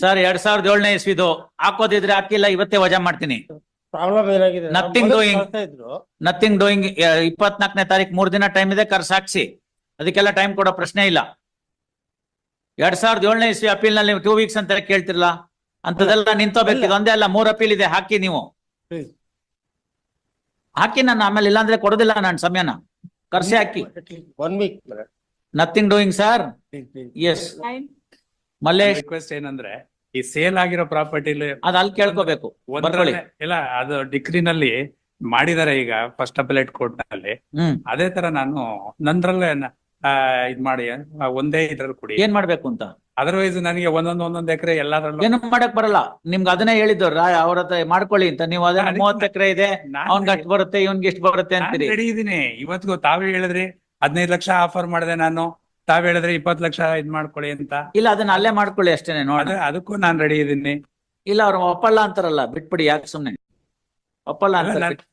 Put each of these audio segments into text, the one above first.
Sir ಎರಡ್ ಸಾವಿರದ ಏಳನೇ ಇಸ್ವಿದು ಹಾಕೋದಿದ್ರೆ ಹಾಕಿಲ್ಲ ಇವತ್ತೇ ವಜಾ ಮಾಡ್ತೀನಿ. ಪ್ರಾಬ್ಲಮ್ ಏನಾಗಿದೆ? Nothing ಮೊದಲು doing. ನಥಿಂಗ್ ಡೂಯಿಂಗ್ ಇಪ್ಪತ್ನಾಲ್ಕನೇ ತಾರೀಕು ಮೂರ್ ದಿನ ಟೈಮ್ ಇದೆ ಕರ್ಸ್ ಹಾಕ್ಸಿ. ಅದಕ್ಕೆಲ್ಲ ಟೈಮ್ ಕೊಡೋ ಪ್ರಶ್ನೆ ಇಲ್ಲ. ಎರಡ್ ಸಾವಿರದ ಏಳನೇ ಇಸ್ವಿ ಅಪೀಲ್ನಲ್ಲಿ ಟೂ ವೀಕ್ಸ್ ಅಂತ ಕೇಳ್ತಿರಲ್ಲ ಅಂತದೆಲ್ಲ ನಿಂತೋಬೇಕು ಒಂದೇ ಅಲ್ಲ ಮೂರ್ ಅಪೀಲ್ ಇದೆ ಹಾಕಿ ನೀವು. ಹಾಕಿ ನಾನು ಆಮೇಲೆ ಇಲ್ಲಾಂದ್ರೆ ಕೊಡೋದಿಲ್ಲ ನಾನು ಸಮಯನ. ಕರ್ಸಿ ಹಾಕಿ. One week nothing doing sir S Mallesh request ಏನಂದ್ರೆ ಈ ಸೇಲ್ ಆಗಿರೋ ಪ್ರಾಪರ್ಟಿಲಿ ಅದ್ ಅಲ್ಲಿ ಕೇಳ್ಕೋಬೇಕು. ಬರ್ಕೊಳ್ಳಿ. ಇಲ್ಲ ಅದು ಡಿಗ್ರಿನಲ್ಲಿ ಮಾಡಿದಾರೆ ಈಗ ಫಸ್ಟ್ ಅಪಲೇಟ್ ಕೋರ್ಟ್ನಲ್ಲಿ ಹ್ಮ್. ಅದೇ ತರ ನಾನು ನಂದ್ರಲ್ಲೇ ನ- ಆ, ಇದ್ ಮಾಡಿ ಆ, ಒಂದೇ ಇದ್ರಲ್ಲಿ ಕೊಡಿ. ಏನ್ ಮಾಡ್ಬೇಕು ಅಂತ? ಅದರ್ವೈಸ್ ನನಗೆ ಒಂದೊಂದ್ ಒಂದೊಂದ್ ಎಕರೆ ಎಲ್ಲಾದ್ರಲ್ಲೂ ಏನು ಮಾಡಕ್ ಬರಲ್ಲ. ನಿಮ್ಗೆ ಅದನ್ನೇ ಹೇಳಿದ್ದು ಅವ್ರ ಹತ್ರ ಮಾಡ್ಕೊಳ್ಳಿ ಅಂತ. ನೀವು ಅದೇ ಅದಕ್ಕೆ ಮೂವತ್ತು ಎಕರೆ ಇದೆ. ನಾನ್ ಅವ್ನ್ಗೆ ಅಷ್ಟು ಬರುತ್ತೆ ಇವ್ನ್ಗೆ ಇಷ್ಟು ಬರುತ್ತೆ ಅಂತೀರಿ. ರೆಡಿ ಇದೀನಿ ಇವತ್ತಿಗೂ ತಾವೇ ಹೇಳಿದ್ರಿ. ಹದಿನೈದು ಲಕ್ಷ ಆಫರ್ ಮಾಡಿದೆ ನಾನು. ತಾವ್ ಹೇಳಿದ್ರೆ ಇಪ್ಪತ್ ಲಕ್ಷ ಇದ್ ಮಾಡ್ಕೊಳ್ಳಿ ಅಂತ. ಇಲ್ಲ ಅದನ್ನ ಅಲ್ಲೇ ಮಾಡ್ಕೊಳ್ಳಿ ಅಷ್ಟೇನೆ ನೋಡ ಅದೇ ಅದಕ್ಕೂ ನಾನ್ ರೆಡಿ ಇದೀನಿ ಇಲ್ಲ ಅವ್ರು ಒಪ್ಪಲ್ಲ ಅಂತಾರಲ್ಲ ಬಿಟ್ಬಿಡಿ ಯಾಕೆ ಸುಮ್ನೆ? ಒಪ್ಪಲ್ಲ ಅಲ್ಲ, ಅಂತ ನಾನ್-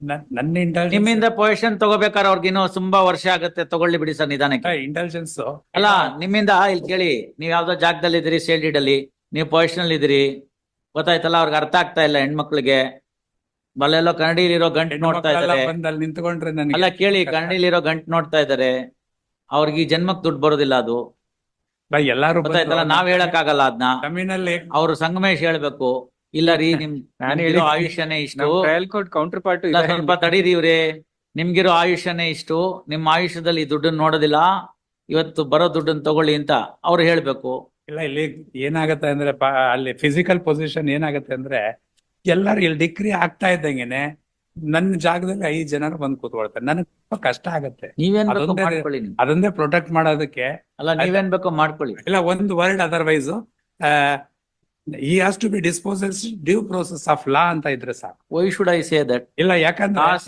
ನನ್- ನನ್ನ ಇಂಟೆಲಿಜೆನ್ಸ್ ನಿಮ್ಮಿಂದ ಪೊಸಿಷನ್ ತಗೋಬೇಕಾದ್ರೆ ಅವ್ರಿಗೆ ಇನ್ನೂ ತುಂಬಾ ವರ್ಷ ಆಗತ್ತೆ ತಗೊಳ್ಳಿ ಬಿಡಿ ಸರ್ ನಿಧಾನಕ್ಕೆ. ಇಂಟೆಲಿಜೆನ್ಸ್ ಅಲ್ಲ ನಿಮ್ಮಿಂದ ಇಲ್ಲಿ ಕೇಳಿ ನೀವ್ ಯಾವ್ದೋ ಜಾಗದಲ್ಲಿ ಇದ್ದೀರಿ ಸೇಲ್ ಅಲ್ಲಿ ನೀವು ಪೊಸಿಷನ್ ಅಲ್ಲಿ ಇದ್ದೀರಿ ಗೊತ್ತಾಯ್ತಲ್ಲ ಅವ್ರಿಗೆ ಅರ್ಥ ಆಗ್ತಾ ಇಲ್ಲ ಹೆಣ್ಮಕ್ಳಿಗೆ. ಬಲ್ಲೆಲ್ಲೋ ಕನ್ನಡಿಲಿರೋ ಗಂಟು ನೋಡ್ತಾ ಇದಾರೆ. ಬಂದ್ ಅಲ್ಲಿ ನಿಂತ್ಕೊಂಡ್ರೆ ಅಲ್ಲ ನನಗೆ ಕೇಳಿ ಕನ್ನಡಿಲಿರೋ ಗಂಟು ನೋಡ್ತಾ ಇದಾರೆ. ಅವ್ರಿಗೆ ಈ ಜನ್ಮಕ್ ದುಡ್ಡು ಬರೋದಿಲ್ಲ ಅದು. ಬೈ, ಎಲ್ಲಾರು ಗೊತ್ತಾಯ್ತಲ್ಲ? ನಾವ್ ಹೇಳಕ್ ಆಗಲ್ಲ ಅದನ್ನ ಜಮೀನಲ್ಲಿ ಅವ್ರು ಸಂಗಮೇಶ್ ಹೇಳ್ಬೇಕು. ಇಲ್ಲ ರೀ ನಿಮ್ ನಾನು ನಿಮ್ಗಿರೋ ಆಯುಷ್ಯನೇ ಇಷ್ಟು. ನಮ್ ಟ್ರಯಲ್ ಕೋರ್ಟ್ ಕೌಂಟರ್ ಪಾರ್ಟ್ ಇಲ್ಲ, ಸ್ವಲ್ಪ ತಡೀರಿ ಇವ್ರೆ ನಿಮ್ಗಿರೋ ಆಯುಷ್ಯನೇ ಇಷ್ಟು. ನಿಮ್ ಆಯುಷ್ಯದಲ್ಲಿ ಈ ದುಡ್ಡನ್ನ ನೋಡೋದಿಲ್ಲ. ಇವತ್ತು ಬರೋ ದುಡ್ಡನ್ನ ತಗೊಳ್ಳಿ ಅಂತ ಅವ್ರು ಹೇಳ್ಬೇಕು. ಇಲ್ಲ ಇಲ್ಲಿ ಏನಾಗತ್ತೆ ಅಂದ್ರೆ ಪ- ಅಲ್ಲಿ ಫಿಸಿಕಲ್ ಪೊಸಿಷನ್ ಏನಾಗತ್ತೆ ಅಂದ್ರೆ ಎಲ್ಲಾರು ಇಲ್ಲಿ ಡಿಗ್ರಿ ಆಗ್ತಾ ಇದ್ದಂಗೆನೆ ನನ್ನ ಜಾಗದಲ್ಲಿ ಐದ್ ಜನರು ಬಂದು ಕೂತ್ಕೊಳ್ತಾರೆ. ನನಗೆ ಕಷ್ಟ ಆಗತ್ತೆ. ನೀವೇನ್ ಬೇಕೋ ಅದೊಂದೇ- ಮಾಡ್ಕೊಳ್ಳಿ ನೀವು. ಅದನ್ನೇ ಪ್ರೊಟೆಕ್ಟ್ ಮಾಡೋದಕ್ಕೆ ಅಲ್ಲ ನೀವೇನ್ ಬೇಕೋ ಮಾಡ್ಕೊಳ್ಳಿ. ಇಲ್ಲ ಒಂದು ವರ್ಡ್ ಅದರ್ವೈಸ್ ಈ has to be disposals due process of law ಅಂತ ಇದ್ರೆ ಸಾಕು. Why should I say that ಇಲ್ಲ ಯಾಕಂದ್ರೆ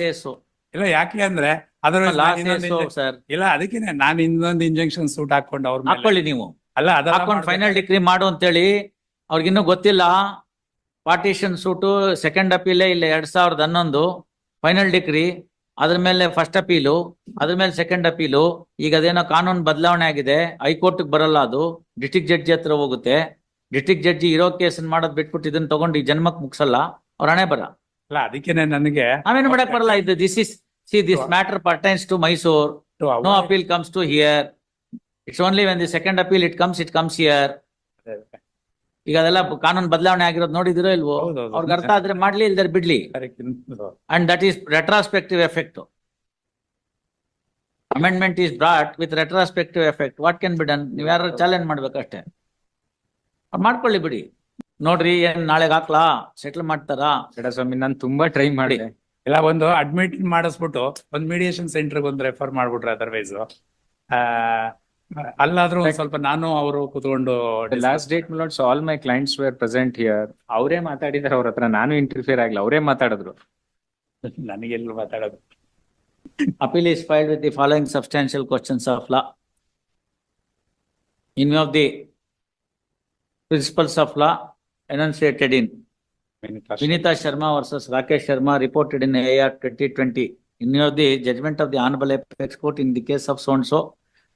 ಇಲ್ಲ ಯಾಕೆ ಅಂದ್ರೆ ಅದರ್ವೈಸ್ ಲಾ ಸೇಸು ಸರ್ ಇಲ್ಲ ಅದಕ್ಕೆ ನಾನು ಇನ್ನೊಂದು ಇಂಜೆಕ್ಷನ್ ಸೂಟ್ ಹಾಕೊಂಡು ಅವ್ರ ಮೇಲೆ- ಹಾಕೊಳ್ಳಿ ನೀವು. ಅಲ್ಲ ಅದೆಲ್ಲ ಹಾಕೊಂಡು ಫೈನಲ್. ಡಿಗ್ರಿ ಮಾಡು ಅಂತೇಳಿ ಅವ್ರಿಗಿನ್ನೂ ಗೊತ್ತಿಲ್ಲ. ಪಾರ್ಟಿಷನ್ ಸೂಟು ಸೆಕೆಂಡ್ ಅಪೀಲ್ ಇಲ್ಲ ಎರಡ್ ಸಾವಿರದ ಹನ್ನೊಂದು ಫೈನಲ್ ಡಿಗ್ರಿ ಅದ್ರ ಮೇಲೆ ಫಸ್ಟ್ ಅಪೀಲು ಅದ್ರ ಮೇಲೆ ಸೆಕೆಂಡ್ ಅಪೀಲು ಈಗ ಅದೇನೋ ಕಾನೂನು ಬದಲಾವಣೆ ಆಗಿದೆ ಹೈಕೋರ್ಟ್ ಬರಲ್ಲ ಅದು ಡಿಸ್ಟಿಕ್ ಜಡ್ಜಿ ಹತ್ರ ಹೋಗುತ್ತೆ ಡಿಸ್ಟಿಕ್ ಜಡ್ಜಿ ಇರೋ ಕೇಸ್ ಮಾಡೋದ್ ಬಿಟ್ಬಿಟ್ಟು ಇದನ್ನ ತಗೊಂಡು ಈ ಜನ್ಮಕ್ ಮುಗ್ಸಲ್ಲ ಅವ್ರ ಹಣೆ ಬರ. ಅಲ್ಲ ಅದಕ್ಕೇನೆ ನನಗೆ ಆಮೇಲೆ ಮಾಡಕ್ ಬರಲ್ಲ ಇದು this is see this matter pertains to Mysore no appeal comes to here it's only when the second appeal it comes, it comes here. ಈಗ ಅದೆಲ್ಲ ಕಾನೂನು ಬದಲಾವಣೆ ಆಗಿರೋದು ನೋಡಿದಿರೋ ಇಲ್ವೋ? ಹೌದೌದು. ಅವ್ರಿಗೆ ಅರ್ಥ ಆದ್ರೆ ಮಾಡ್ಲಿ ಇಲ್ದರೆ ಬಿಡ್ಲಿ. Correct. And that is retrospective effect amendment is brought with retrospective effect what can be done ನೀವ್ ಯಾರು ಚಾಲೆಂಜ್ ಮಾಡ್ಬೇಕಷ್ಟೇ. ಅವ್ರು ಮಾಡ್ಕೊಳ್ಳಿ ಬಿಡಿ. ನೋಡ್ರಿ ಏನ್ ನಾಳೆಗ್ ಹಾಕ್ಲಾ? ಸೆಟ್ಲ್ ಮಾಡ್ತಾರಾ? ಸ್ವಾಮಿ ನಾನು ತುಂಬಾ ಟ್ರೈ ಮಾಡಿ ಇಲ್ಲ ಒಂದು ಅಡ್ಮಿಟ್ ಮಾಡಿಸ್ಬಿಟ್ಟು ಒಂದು ಮೀಡಿಯೇಷನ್ ಸೆಂಟರ್ ಒಂದು ರೆಫರ್ ಮಾಡ್ಬಿಟ್ರೆ ಅದರ್ವೈಸ್ ಅಲ್ಲಾದ್ರೂ ಸ್ವಲ್ಪ ನಾನು ಅವರು ಕುತ್ಕೊಂಡು ಲಾಸ್ಟ್ ಡೇಟ್ ಮೇಲೆ all my clients were present here ಅವರೇ ಮಾತಾಡಿದ್ರೆ ಅವ್ರ ಹತ್ರ. ನಾನು ಇಂಟರ್ಫಿಯರ್ ಆಗಲಿ ಅವರೇ ಮಾತಾಡಿದ್ರು. ನನಗೆಲ್ಲರೂ ಮಾತಾಡೋದು. Appeal is filed with the following substantial questions of law in view of the principles of law enunciated in Vineeta Sharma versus Rakesh Sharma reported in A R twenty twenty in view of the judgment of the honourable export in the case of so and so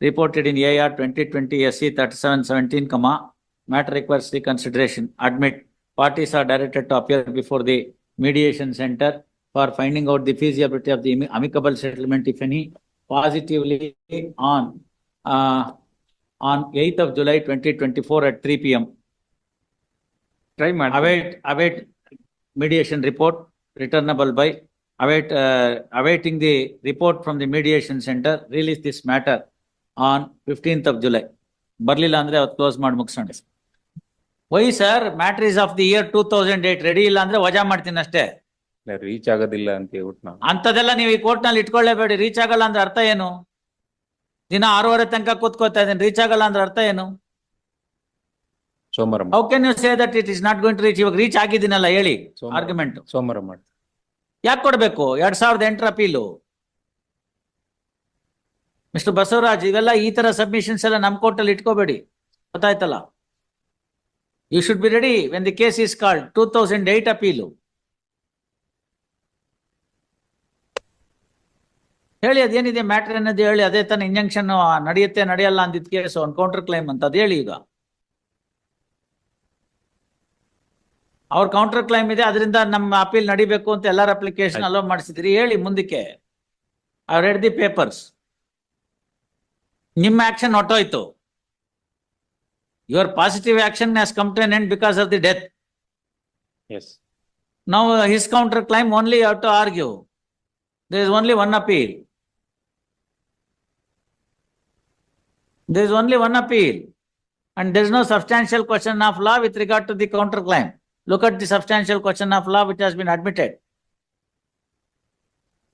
reported in AR 2020 SC 3717, matter requires reconsideration. Admit parties are directed to appear before the mediation center for finding out the feasibility of the amicable settlement, if any, positively on uh, on 8th of July 2024 at 3 p.m. Try, madam. Await, await mediation report returnable by await uh, awaiting the report from the mediation center. Release this matter on fifteenth of July ಬರ್ಲಿಲ್ಲ ಅಂದ್ರೆ ಅವತ್ತು close ಮಾಡಿ ಮುಗಿಸೋಣ. Why sir matters of the year two thousand eight ready ಇಲ್ಲ ಅಂದ್ರೆ ವಜಾ ಮಾಡ್ತೀನಿ ಅಷ್ಟೇ. ರೀಚ್ ಆಗೋದಿಲ್ಲ ಅಂತ ಹೇಳ್ಬಿಟ್ಟು ನಾವು ಅಂತದೆಲ್ಲ ನೀವು ಈ ಕೋರ್ಟ್ನಲ್ಲಿ ಇಟ್ಕೊಳ್ಳೇಬೇಡಿ. ರೀಚ್ ಆಗಲ್ಲ ಅಂದ್ರೆ ಅರ್ಥ ಏನು? ದಿನ ಆರೂವರೆ ತನಕ ಕೂತ್ಕೋತಾ ಇದ್ದೀನಿ. ರೀಚ್ ಆಗಲ್ಲ ಅಂದ್ರೆ ಅರ್ಥ ಏನು? ಸೋಮವಾರ how can you say that it is not going to reach ಇವಾಗ ರೀಚ್ ಆಗಿದ್ದೀನಲ್ಲ ಹೇಳಿ. ಸೋಮವಾರ. ಆರ್ಗ್ಯುಮೆಂಟ್ ಸೋಮವಾರ ಮಾಡಿ ಯಾಕೆ ಕೊಡ್ಬೇಕು? ಎರಡ್ ಸಾವಿರದ ಎಂಟರ ಅಪೀಲು ಮಿಸ್ಟರ್ ಬಸವರಾಜ್ ಇವೆಲ್ಲ ಈ ತರ ಸಬ್ಮಿಷನ್ಸ್ ಎಲ್ಲ ನಮ್ಮ ಕೋರ್ಟಲ್ಲಿ ಇಟ್ಕೋಬೇಡಿ. ಗೊತ್ತಾಯ್ತಲ್ಲ? You should be ready when the case is called two thousand eight appeal ಹೇಳಿ ಅದೇನಿದೆ ಮ್ಯಾಟ್ರ್ ಅನ್ನೋದು ಹೇಳಿ ಅದೇ ತನ್ನ ಇಂಜಂಕ್ಷನ್ ನಡೆಯುತ್ತೆ ನಡೆಯಲ್ಲ ಅಂದಿದ್ದ ಕೇಸ್ ಒಂದು ಕೌಂಟರ್ ಕ್ಲೈಮ್ ಅಂತ. ಅದು ಹೇಳಿ ಈಗ. ಅವ್ರ ಕೌಂಟರ್ ಕ್ಲೈಮ್ ಇದೆ ಅದರಿಂದ ನಮ್ಮ ಅಪೀಲ್ ನಡಿಬೇಕು ಅಂತ ಎಲ್ಲರ ಅಪ್ಲಿಕೇಶನ್. ಅಲೋ ಮಾಡಿಸಿದ್ರಿ. ಹೇಳಿ ಮುಂದಕ್ಕೆ. ಐ ರೆಡ್ ದಿ ಪೇಪರ್ಸ್ ನಿಮ್ಮ action ಹೊಟ್ಟೋಯ್ತು your positive action has come to an end because of the death S Now uh, his counter claim only you have to argue. There is only one appeal. There is only one appeal. And there is no substantial question of law with regard to the counter claim. Look at the substantial question of law which has been admitted.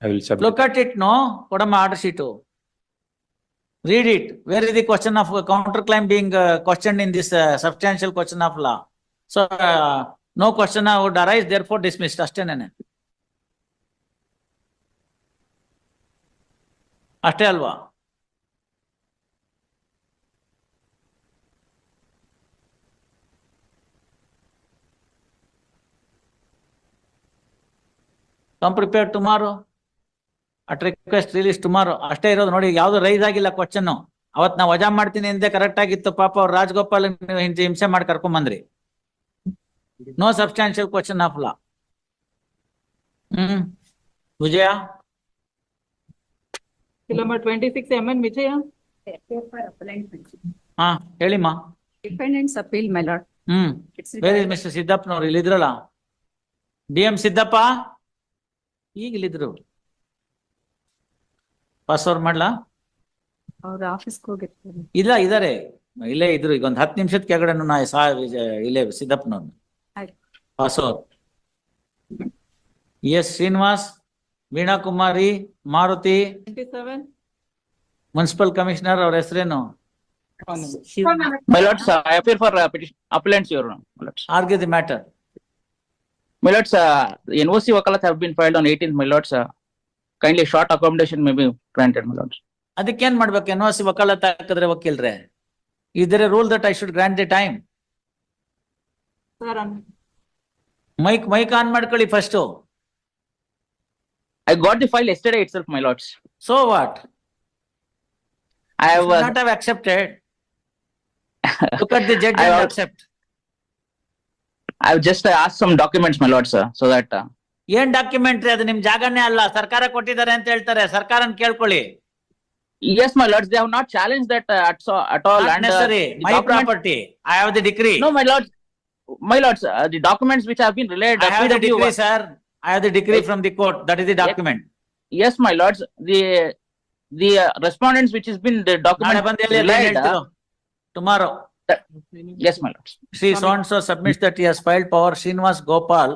I will submit Look at it, no? Kodama order sheet. Read it. Where is the question of uh, counter claim being uh, questioned in this uh, substantial question of law? So, uh, no question uh, would arise, therefore dismissed. ಅಷ್ಟೇನೇನೆ. ಅಷ್ಟೇ ಅಲ್ವಾ? Come prepared tomorrow. At request release tomorrow ಅಷ್ಟೇ ಇರೋದು ನೋಡಿ ಯಾವ್ದು rice ಆಗಿಲ್ಲ question ಅವತ್ ನಾವು ವಜಾ ಮಾಡ್ತೀನಿ ಅಂದೆ ಕರೆಕ್ಟ್ ಆಗಿತ್ತು. ಪಾಪ ಅವ್ರು ರಾಜಗೋಪಾಲ್ ಹಿಂಸೆ ಹಿಂಸೆ ಮಾಡಿ ಕರ್ಕೊಂಡ್ ಬಂದ್ರಿ. No substantial question of law hmm. Vijaya? Number twenty-six, MN Vijaya. ಹಾ ಹೇಳಿಮ್ಮ. Dependents appeal my lord hmm. Where is mister ಸಿದ್ದಪ್ಪನವ್ರು ಇಲ್ಲಿದ್ರಲ್ಲ? ಡಿ ಎಂ ಸಿದ್ದಪ್ಪ ಈಗ ಇಲ್ಲಿದ್ರು ಪಾಸ್ ಓವರ್ ಮಾಡ್ಲಾ? ಇಲ್ಲ ಇದಾರೆ. ಇಲ್ಲೇ ಇದ್ರು. ಈಗ ಒಂದ್ ಹತ್ತು ನಿಮಿಷದ ಕೆಳಗಡೆ ನಾ ಇಲ್ಲೇ ಸಿದ್ದಪ್ಪನವ್ರು pass over S Srinivas Veena Kumari Maruthi municipal commissioner ಅವ್ರ ಹೆಸರೇನು? My lords N O C vakalat have been filed on eighteen my kindly short accommodation may be granted, my lords. ಅದಕ್ಕೇನ್ ಮಾಡ್ಬೇಕು ಎನ್ ಸಿ ವಕಾಲತ್ ಹಾಕಿದ್ರೆ ವಕೀಲ್ರೆ ಇದ್ರೆ rule that I should grant the time Sir, on mike mike on ಮಾಡ್ಕೊಳ್ಳಿ first I got the file yesterday itself, my lords. So what I have, uh, not have accepted look at the judge I have- accept I have just uh, asked some documents, my lords, uh, so that, uh, ಏನ್ documentary ಅದು ನಿಮ್ ಜಾಗನೇ ಅಲ್ಲ ಸರ್ಕಾರ ಕೊಟ್ಟಿದ್ದಾರೆ ಅಂತ ಹೇಳ್ತಾರೆ ಸರ್ಕಾರನ್ ಕೇಳ್ಕೊಳ್ಳಿ yes, my lords, they have not challenged that uh, at so, at all. Not and, uh, necessary. the My document- property. I have the decree. No, my lords, my lords, uh, the documents which have been relayed. I have the PW decree, sir. I have the decree from the court. That is the document. Yes, my lords, the, the uh, respondents which has been the ನಾಳೆ document ಬಂದು ಎಲ್ಲಿ relayed, uh, ಹೇಳ್ತಿರೋ tomorrow. yes, my lords. Shri so and so submits that he has filed power. Srinivas Gopal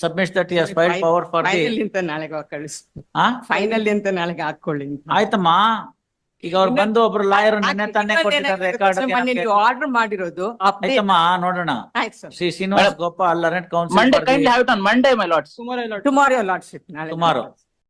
submits that has file power for the final ಅಂತ ನಾಳೆಗೆ ಕಳಿಸು ಆ? Final ಅಂತ ನಾಳೆಗೆ ಹಾಕೊಳ್ಳಿ ಆಯ್ತಮ್ಮ. ಈಗ ಅವ್ರು ಬಂದು ಒಬ್ರು ಲಾಯರ್ ನಿನ್ನೆ ತಾನೇ ಕೊಟ್ಟಿದ್ದಾರೆ ರೆಕಾರ್ಡ್ ಆರ್ಡರ್ ಮಾಡಿರೋದು ಆಯ್ತಮ್ಮ ನೋಡೋಣ. ಆಯ್ತು sir. Shri Srinivas Gopal learned counsel Monday kindly have it on Monday my lords. Tomorrow lordship ನಾಳೆ. Tomorrow.